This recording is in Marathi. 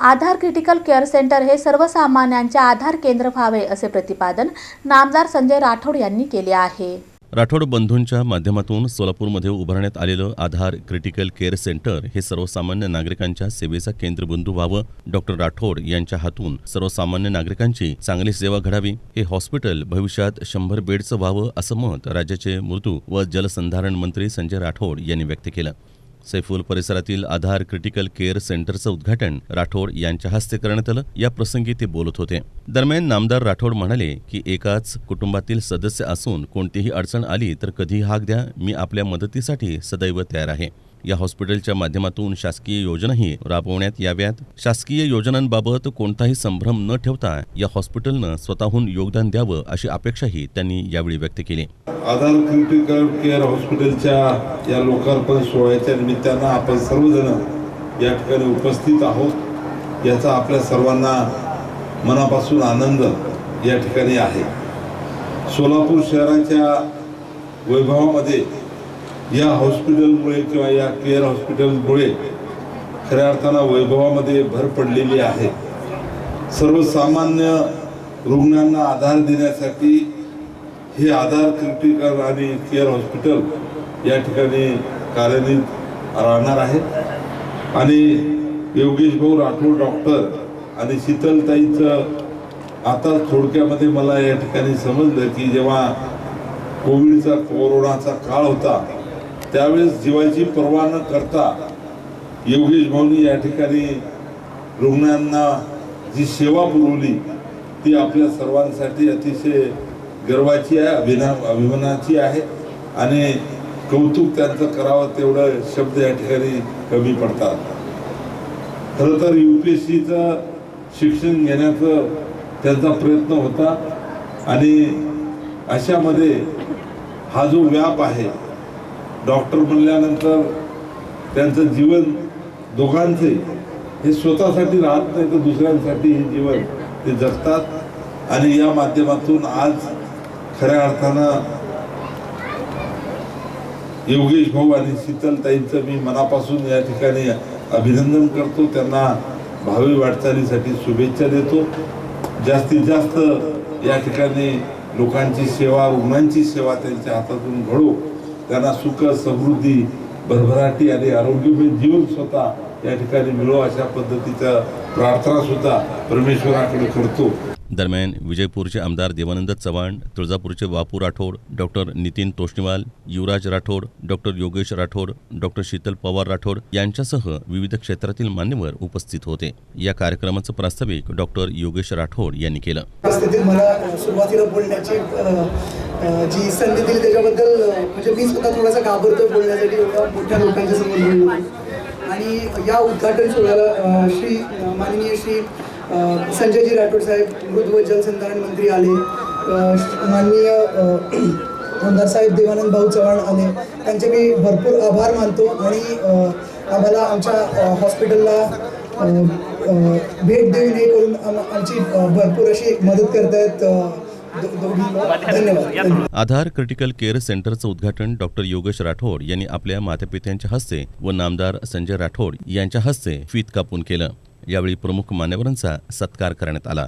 आधार क्रिटिकल केअर सेंटर हे सर्वसामान्यांचे आधार केंद्र व्हावे असे प्रतिपादन नामदार संजय राठोड यांनी केले आहे. राठोड बंधूंच्या माध्यमातून सोलापूरमध्ये उभारण्यात आलेलं आधार क्रिटिकल केअर सेंटर हे सर्वसामान्य नागरिकांच्या सेवेचा केंद्रबिंदू व्हावं डॉक्टर राठोड यांच्या हातून सर्वसामान्य नागरिकांची चांगली सेवा घडावी हे हॉस्पिटल भविष्यात शंभर बेडचं व्हावं असं मत राज्याचे मृदू व जलसंधारण मंत्री संजय राठोड यांनी व्यक्त केलं. सैफुल परिसरातील आधार क्रिटिकल केअर सेंटरचं उद्घाटन राठोड यांच्या हस्ते करण्यात आलं. या प्रसंगी ते बोलत होते. दरम्यान नामदार राठोड म्हणाले की एकाच कुटुंबातील सदस्य असून कोणतीही अडचण आली तर कधी हाक द्या. मी आपल्या मदतीसाठी सदैव तयार आहे. या हॉस्पिटलच्या माध्यमातून शासकीय योजनाही राबवण्यात याव्यात. शासकीय योजनांबाबत कोणताही संभ्रम न ठेवता या हॉस्पिटलनं स्वतःहून योगदान द्यावं अशी अपेक्षाही त्यांनी यावेळी व्यक्त केली. आधार क्रिटिकल केअर हॉस्पिटलच्या या लोकार्पण सोहळ्याच्या निमित्तानं आपण सर्वजण या ठिकाणी उपस्थित आहोत. याचा आपल्या सर्वांना मनापासून आनंद या ठिकाणी आहे. सोलापूर शहराच्या वैभवामध्ये या हॉस्पिटलमुळे किंवा या केअर हॉस्पिटलमुळे खऱ्या अर्थानं वैभवामध्ये भर पडलेली आहे. सर्वसामान्य रुग्णांना आधार देण्यासाठी हे आधार क्रिटिकल आणि केअर हॉस्पिटल या ठिकाणी कार्यान्वित राहणार आहे. आणि योगेश भाऊ राठोड डॉक्टर आणि शीतलताईचं आता थोडक्यामध्ये मला या ठिकाणी समजलं की जेव्हा कोविडचा कोरोनाचा काळ होता त्यावेळेस जीवाची पर्वा न करता योगेश भाऊनी या ठिकाणी रुग्णांना जी सेवा पुरवली ती आपल्या सर्वांसाठी अतिशय गर्वाची आहे अभिना अभिमानाची आहे आणि कौतुक त्यांचं करावं तेवढं शब्द या ठिकाणी कमी पडतात. खरं तर यू पी एस सीचं शिक्षण घेण्याचं त्यांचा प्रयत्न होता आणि अशामध्ये हा जो व्याप आहे डॉक्टर म्हणल्यानंतर त्यांचं जीवन दोघांचे हे स्वतःसाठी राहत नाही तर दुसऱ्यांसाठी हे जीवन ते जगतात. आणि या माध्यमातून आज खऱ्या अर्थानं योगेश भाऊ आणि शीतलताईंचं मी मनापासून या ठिकाणी अभिनंदन करतो. त्यांना भावी वाटचालीसाठी शुभेच्छा देतो. जास्तीत जास्त या ठिकाणी लोकांची सेवा रुग्णांची सेवा त्यांच्या हातातून घडो. त्यांना सुख समृद्धी भरभराटी आणि आरोग्यमय जीवन स्वतः या ठिकाणी मिळो अशा पद्धतीचा प्रार्थना सुद्धा परमेश्वराकडे करतो. दरम्यान विजयपूरचे आमदार देवानंद चव्हाण तुळजापूरचे Bapu Rathod doctor Nitin Toshniwal Yuvraj Rathod doctor Yogesh Rathod doctor Sheetal Pawar Rathod यांच्यासह विविध क्षेत्रातील मान्यवर उपस्थित होते. या कार्यक्रमाचं प्रास्ताविक डॉक्टर योगेश राठोड यांनी केलं. मला सुरुवातीला बोलण्याची जी संधी दिली त्याच्याबद्दल म्हणजे मी स्वतः थोडासा घाबरतोय बोलण्यासाठी एवढ्या मोठ्या लोकांच्या समोर बोललो आणि या उद्घाटन सोहळ्याला श्री माननीय श्री संजयजी राठोड साहेब मृद व जलसंधारण मंत्री आले माननीय अ, आमदार साहेब देवानंद भाऊ चव्हाण आले. त्यांचे मी भरपूर आभार मानतो आणि आम्हाला आमच्या हॉस्पिटलला भेट देऊन हे करून आम- आमची भरपूर अशी मदत करतायत आधार क्रिटिकल केअर सेंटरचं उद्घाटन डॉक्टर योगेश राठोड यांनी आपल्या मातापित्यांच्या हस्ते व नामदार संजय राठोड यांच्या हस्ते फीत कापून केलं. यावेळी प्रमुख मान्यवरांचा सत्कार करण्यात आला.